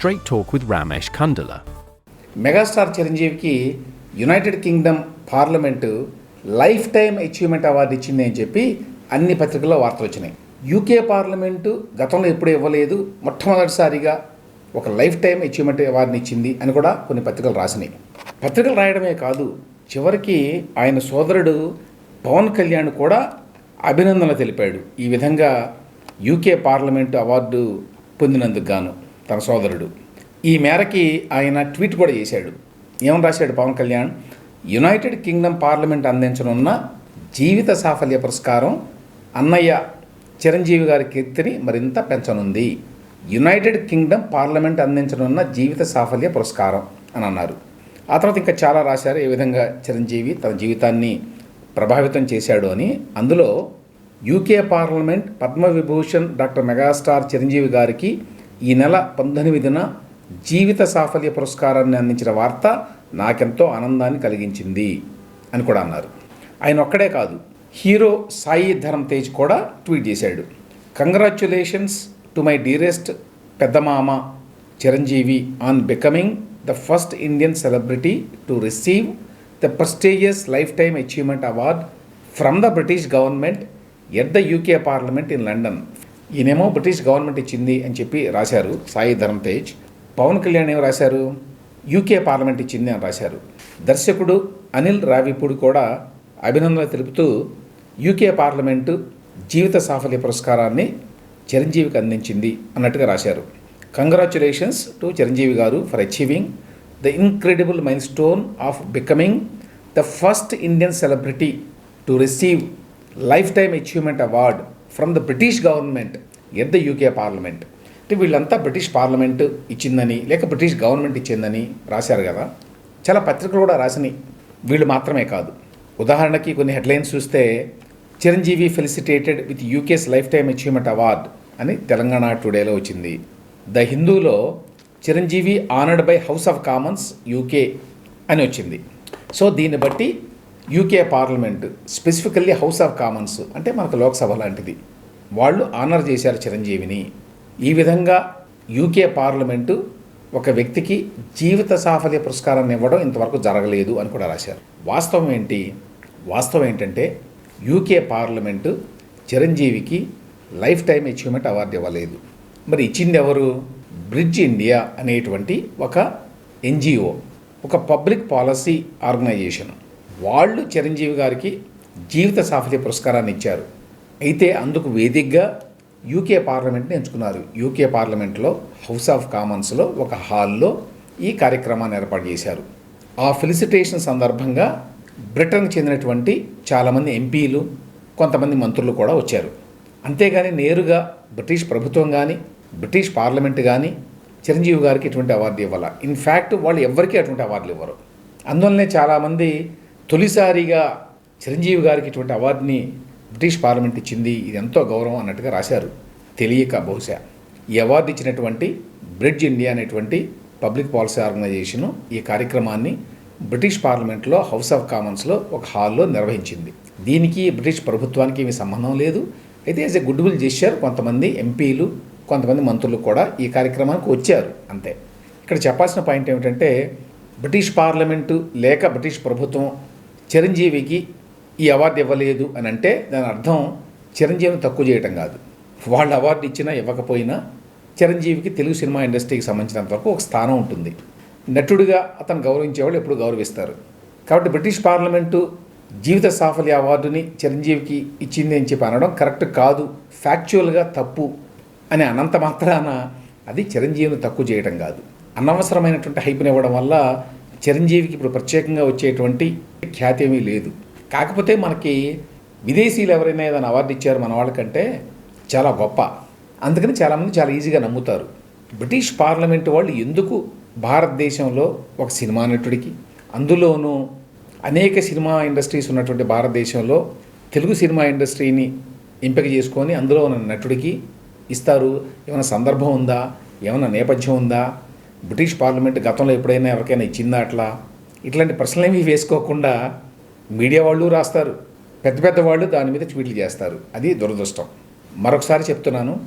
Straight Talk with Ramesh Kundala. Megastar చిరంజీవికి United Kingdom parliament lifetime achievement award ఇచ్చింది అని చెప్పి అన్ని పత్రికల్లో వార్తలు వచ్చినాయి. యూకే పార్లమెంటు గతంలో ఎప్పుడూ ఇవ్వలేదు. మొట్టమొదటిసారిగా ఒక లైఫ్ టైం అచీవ్మెంట్ అవార్డుని ఇచ్చింది అని కూడా కొన్ని పత్రికలు రాసినాయి. పత్రికలు రాయడమే కాదు చివరికి ఆయన సోదరుడు పవన్ కళ్యాణ్ కూడా అభినందనలు తెలిపాడు. ఈ విధంగా యూకే పార్లమెంటు అవార్డు పొందినందుకు గాను. తన సోదరుడు. ఈ మేరకి ఆయన ట్వీట్ కూడా చేశాడు. ఏమని రాశాడు Pawan Kalyan? United Kingdom parliament అందించనున్న జీవిత సాఫల్య పురస్కారం అన్నయ్య చిరంజీవి గారి కీర్తిని మరింత పెంచనుంది. యునైటెడ్ కింగ్డమ్ పార్లమెంట్ అందించనున్న జీవిత సాఫల్య పురస్కారం అని అన్నారు. ఆ తర్వాత ఇంకా చాలా రాశారు ఏ విధంగా చిరంజీవి తన జీవితాన్ని ప్రభావితం చేశాడు అని. అందులో UK parliament Padma Vibhushan doctor megastar Chiranjeevi గారికి ఈ నెల పంతొమ్మిదిన జీవిత సాఫల్య పురస్కారాన్ని అందించిన వార్త నాకెంతో ఆనందాన్ని కలిగించింది అని కూడా అన్నారు. ఆయన ఒక్కడే కాదు హీరో సాయి ధరమ్ తేజ్ కూడా ట్వీట్ చేశాడు. Congratulations to my dearest పెద్దమామ Chiranjeevi on becoming the first Indian celebrity to receive the prestigious lifetime achievement award from the British government at the UK parliament in London ఈయనేమో బ్రిటిష్ గవర్నమెంట్ ఇచ్చింది అని చెప్పి రాశారు సాయి ధరమ్ తేజ్ పవన్ కళ్యాణ్ ఏమో రాశారు? UK parliament ఇచ్చింది అని రాశారు. దర్శకుడు అనిల్ రావిపూడి కూడా అభినందనలు తెలుపుతూ యూకే పార్లమెంటు జీవిత సాఫల్య పురస్కారాన్ని చిరంజీవికి అందించింది అన్నట్టుగా రాశారు. కంగ్రాచులేషన్స్ టు చిరంజీవి గారు for achieving the incredible milestone of becoming the first Indian celebrity to receive lifetime achievement award from the British government at the UK parliament. అంటే వీళ్ళంతా బ్రిటిష్ పార్లమెంట్ ఇచ్చిందని లేక బ్రిటిష్ గవర్నమెంట్ ఇచ్చిందని రాశారు కదా. చాలా పత్రికలు కూడా రాసినాయి వీళ్ళు మాత్రమే కాదు. ఉదాహరణకి కొన్ని హెడ్లైన్స్ చూస్తే Chiranjeevi felicitated with UK's lifetime achievement award అని తెలంగాణ టుడేలో వచ్చింది. The హిందూలో Chiranjeevi honoured by House of Commons UK అని వచ్చింది. సో దీన్ని బట్టి UK parliament specifically House of Commons అంటే మనకు లోక్సభ లాంటిది. వాళ్ళు ఆనర్ చేశారు చిరంజీవిని. ఈ విధంగా యూకే పార్లమెంటు ఒక వ్యక్తికి జీవిత సాఫల్య పురస్కారాన్ని ఇవ్వడం ఇంతవరకు జరగలేదు అని కూడా రాశారు. వాస్తవం ఏంటి? వాస్తవం ఏంటంటే యూకే పార్లమెంటు చిరంజీవికి లైఫ్ టైం అచీవ్మెంట్ అవార్డు ఇవ్వలేదు. మరి ఇచ్చింది ఎవరు? బ్రిడ్జ్ ఇండియా అనేటువంటి ఒక ఎన్జిఓ ఒక పబ్లిక్ పాలసీ ఆర్గనైజేషన్ వాళ్ళు చిరంజీవి గారికి జీవిత సాఫల్య పురస్కారాన్ని ఇచ్చారు. అయితే అందుకు వేదికగా యూకే పార్లమెంట్ని ఎంచుకున్నారు. యూకే పార్లమెంట్లో హౌస్ ఆఫ్ కామన్స్లో ఒక హాల్లో ఈ కార్యక్రమాన్ని ఏర్పాటు చేశారు. ఆ ఫెలిసిటేషన్ సందర్భంగా బ్రిటన్కి చెందినటువంటి చాలామంది ఎంపీలు కొంతమంది మంత్రులు కూడా వచ్చారు. అంతేగాని నేరుగా బ్రిటిష్ ప్రభుత్వం కానీ బ్రిటిష్ పార్లమెంట్ కానీ చిరంజీవి గారికి ఇటువంటి అవార్డు ఇవ్వాల. ఇన్ఫ్యాక్ట్ వాళ్ళు ఎవరికీ అటువంటి అవార్డులు ఇవ్వరు. అందువల్లనే చాలామంది తొలిసారిగా చిరంజీవి గారికి ఇటువంటి అవార్డుని బ్రిటిష్ పార్లమెంట్ ఇచ్చింది. ఇది ఎంతో గౌరవం అన్నట్టుగా రాశారు. తెలియక బహుశా ఈ అవార్డు ఇచ్చినటువంటి బ్రిడ్జ్ ఇండియా అనేటువంటి పబ్లిక్ పాలసీ ఆర్గనైజేషను ఈ కార్యక్రమాన్ని బ్రిటిష్ పార్లమెంట్లో హౌస్ ఆఫ్ కామన్స్లో ఒక హాల్లో నిర్వహించింది. దీనికి బ్రిటిష్ ప్రభుత్వానికి ఏమీ సంబంధం లేదు. అయితే as a good will gesture కొంతమంది ఎంపీలు కొంతమంది మంత్రులు కూడా ఈ కార్యక్రమానికి వచ్చారు. అంతే. ఇక్కడ చెప్పాల్సిన పాయింట్ ఏమిటంటే బ్రిటిష్ పార్లమెంటు లేక బ్రిటిష్ ప్రభుత్వం చిరంజీవికి ఈ అవార్డు ఇవ్వలేదు అని అంటే దాని అర్థం చిరంజీవిని తక్కువ చేయటం కాదు. వాళ్ళు అవార్డు ఇచ్చినా ఇవ్వకపోయినా చిరంజీవికి తెలుగు సినిమా ఇండస్ట్రీకి సంబంధించినంత వరకు ఒక స్థానం ఉంటుంది. నటుడిగా అతను గౌరవించేవాళ్ళు ఎప్పుడు గౌరవిస్తారు. కాబట్టి బ్రిటిష్ పార్లమెంటు జీవిత సాఫల్య అవార్డుని చిరంజీవికి ఇచ్చింది అని చెప్పి అనడం కరెక్ట్ కాదు ఫ్యాక్చువల్గా తప్పు అని అనంత మాత్రాన అది చిరంజీవిని తక్కువ చేయడం కాదు. అనవసరమైనటువంటి హైప్ని ఇవ్వడం వల్ల చిరంజీవికి ఇప్పుడు ప్రత్యేకంగా వచ్చేటువంటి ఖ్యాతి ఏమీ లేదు. కాకపోతే మనకి విదేశీయులు ఎవరైనా ఏదైనా అవార్డు ఇచ్చారు మన వాళ్ళకంటే చాలా గొప్ప. అందుకని చాలామంది చాలా ఈజీగా నమ్ముతారు. బ్రిటిష్ పార్లమెంట్ వాళ్ళు ఎందుకు భారతదేశంలో ఒక సినిమా నటుడికి అందులోనూ అనేక సినిమా ఇండస్ట్రీస్ ఉన్నటువంటి భారతదేశంలో తెలుగు సినిమా ఇండస్ట్రీని ఎంపిక చేసుకొని అందులో ఉన్న నటుడికి ఇస్తారు. ఏమైనా సందర్భం ఉందా? ఏమైనా నేపథ్యం ఉందా? బ్రిటిష్ పార్లమెంట్ గతంలో ఎప్పుడైనా ఎవరికైనా ఇచ్చిందా అట్లా? ఇట్లాంటి ప్రశ్నలు ఏమీ వేసుకోకుండా మీడియా వాళ్ళు రాస్తారు. పెద్ద పెద్ద వాళ్ళు దాని మీద ట్వీట్లు చేస్తారు. అది దురదృష్టం. మరొకసారి చెప్తున్నాను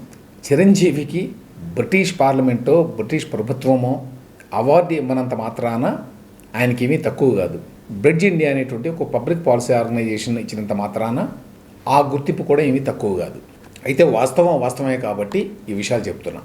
చిరంజీవికి బ్రిటిష్ పార్లమెంటో బ్రిటిష్ ప్రభుత్వమో అవార్డు ఇవ్వనంత మాత్రాన ఆయనకేమీ తక్కువ కాదు. బ్రిడ్జ్ ఇండియా అనేటువంటి ఒక పబ్లిక్ పాలసీ ఆర్గనైజేషన్ ఇచ్చినంత మాత్రాన ఆ గుర్తింపు కూడా ఏమీ తక్కువ కాదు. అయితే వాస్తవం వాస్తవమే కాబట్టి ఈ విషయాలు చెప్తున్నా.